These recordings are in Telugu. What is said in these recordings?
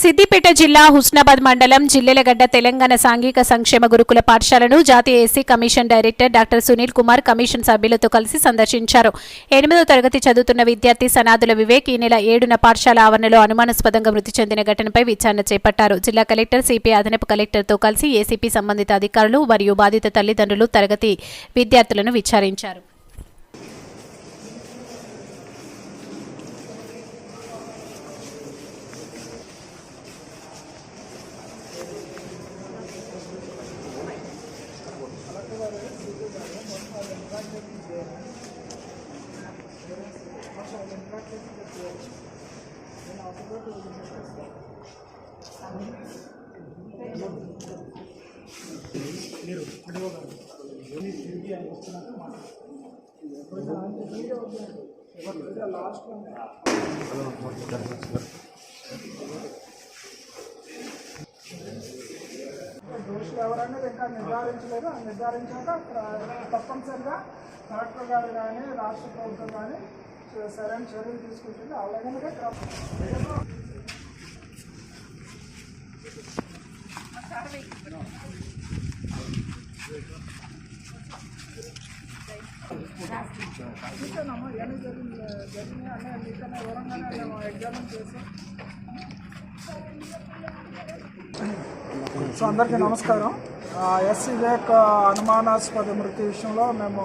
సిద్దిపేట జిల్లా హుస్నాబాద్ మండలం జిల్లెలగడ్డ తెలంగాణ సాంఘిక సంక్షేమ గురుకుల పాఠశాలను జాతీయ SC commission director doctor Sunil Kumar commission సభ్యులతో కలిసి సందర్శించారు. ఎనిమిదో తరగతి చదువుతున్న విద్యార్థి సనాదుల వివేక్ ఈ నెల ఏడున పాఠశాల ఆవరణలో అనుమానాస్పదంగా మృతి చెందిన ఘటనపై విచారణ చేపట్టారు. జిల్లా కలెక్టర్ సిపి అదనపు కలెక్టర్తో కలిసి ఏసీపీ సంబంధిత అధికారులు మరియు బాధిత తల్లిదండ్రులు తరగతి విద్యార్థులను విచారించారు. దోషులు ఎవరనేది ఇంకా నిర్ధారించలేదు నిర్ధారించాక తప్పనిసరిగా కలెక్టర్ గారు కానీ రాష్ట్ర ప్రభుత్వం కానీ సరైన చర్యలు తీసుకుంటుంది. అలాగే చూసానమ్మా ఇవన్నీ జరిగింది? జరిగింది అంటే మీకన్నా వివరంగానే మేము ఎగ్జామిన్ చేసాం సో అందరికీ నమస్కారం. ఎస్ వివేక్ అనుమానాస్పద మృతి విషయంలో మేము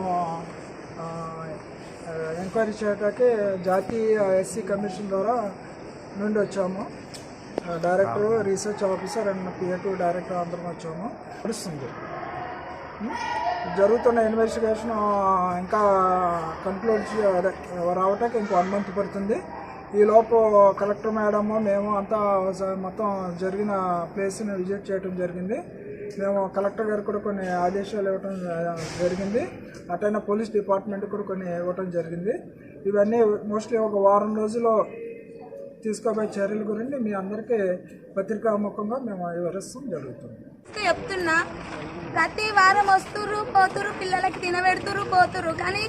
ఎంక్వైరీ చేయడానికి జాతీయ ఎస్సీ కమిషన్ ద్వారా నుండి వచ్చాము. Director research officer and PA to director అందరం వచ్చాము. నడుస్తుంది. జరుగుతున్న ఇన్వెస్టిగేషన్ ఇంకా కంక్లూడ్ రావటానికి ఇంకో వన్ మంత్ పడుతుంది. ఈ లోపు కలెక్టర్ మేడం మేము అంతా మొత్తం జరిగిన ప్లేస్ని విజిట్ చేయడం జరిగింది. మేము కలెక్టర్ గారు కూడా కొన్ని ఆదేశాలు ఇవ్వటం జరిగింది. అటైనా పోలీస్ డిపార్ట్మెంట్ కూడా కొన్ని ఇవ్వటం జరిగింది. ఇవన్నీ మోస్ట్లీ ఒక వారం రోజుల్లో తీసుకోబోయే చర్యల గురించి మీ అందరికీ పత్రికాముఖంగా మేము వివరిస్తాం జరుగుతుంది. చెప్తున్నా ప్రతి వారం వస్తుర్రు పోతురు పిల్లలకి తినబెడుతురు పోతురు కానీ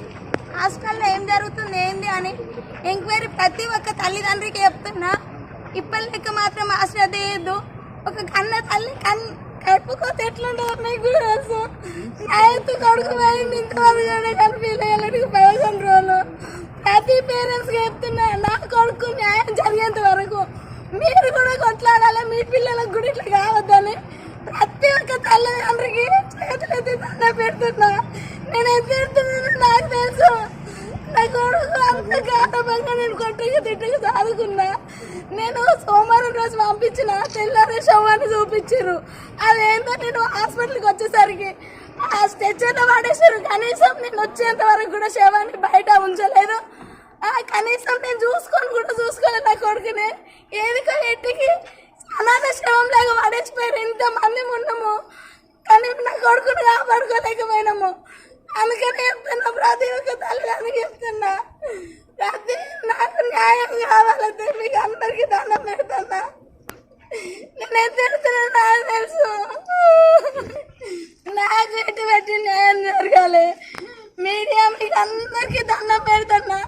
హాస్టల్లో ఏం జరుగుతుంది ఏంది అని ఎంక్వైరీ ప్రతి ఒక్క తల్లిదండ్రికి చెప్తున్నా. ఇప్పటి లెక్క మాత్రం ఆశ్రద్ధ చేయొద్దు ఒక కన్న తల్లి కన్ కడుపుకోతే ఎట్లుంటారు మీకు కూడా తెలుసు? నైన్త్ కొడుకు పోయింది ఇంతవరకు కూడా పదకొండు రోజులు ప్రతి పేరెంట్స్కి చెప్తున్నా నా కొడుకు న్యాయం జరిగేంత వరకు మీరు కూడా కొట్లాడాలి? మీ పిల్లలకు కూడా ఇట్లా కావద్దని ప్రతి ఒక్క తల్లిదండ్రికి చేతులు ఎత్తి పెడుతున్నా. నేను ఎత్తి నాకు తెలుసు. నా కొడుకు అంత గాఢంగా నేను కొట్టుకు తిట్టుకు చదువుకున్నా నేను సోమవారం రోజు పంపించిన తెల్లారి శవాన్ని చూపించారు అదేంటో నేను హాస్పిటల్కి వచ్చేసరికి ఆ స్ట్రెచ్చర్లో పడేసారు కనీసం నేను వచ్చేంత వరకు కూడా శవాన్ని బయట ఉంచలేదు. ఆ, కనీసం నేను చూసుకొని కూడా చూసుకోలేదు నా కొడుకుని. ఏదికో ఎట్టికి అనాథ శవం లాగా పడేసిపోయారు. ఇంతమంది ఉన్నాము కానీ నా కొడుకుని కాపాడుకోలేకపోయినాము. అందుకని చెప్తున్నా ప్రతి ఒక్క తల్లిదండ్రులు చెప్తున్నా. ప్రతి నాకు న్యాయం కావాలంటే మీకు అందరికీ దండం పెడుతున్నా. నేను తిడుతున్నా నాకు తెలుసు. నాకు ఎట్టి పెట్టి న్యాయం జరగాలి. మీడియా మీకు అందరికీ దండం పెడుతున్నా.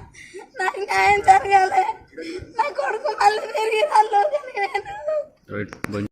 నాకు న్యాయం జరగాలి. నా కొడుకు మళ్ళీ తిరిగి దానిలో నేను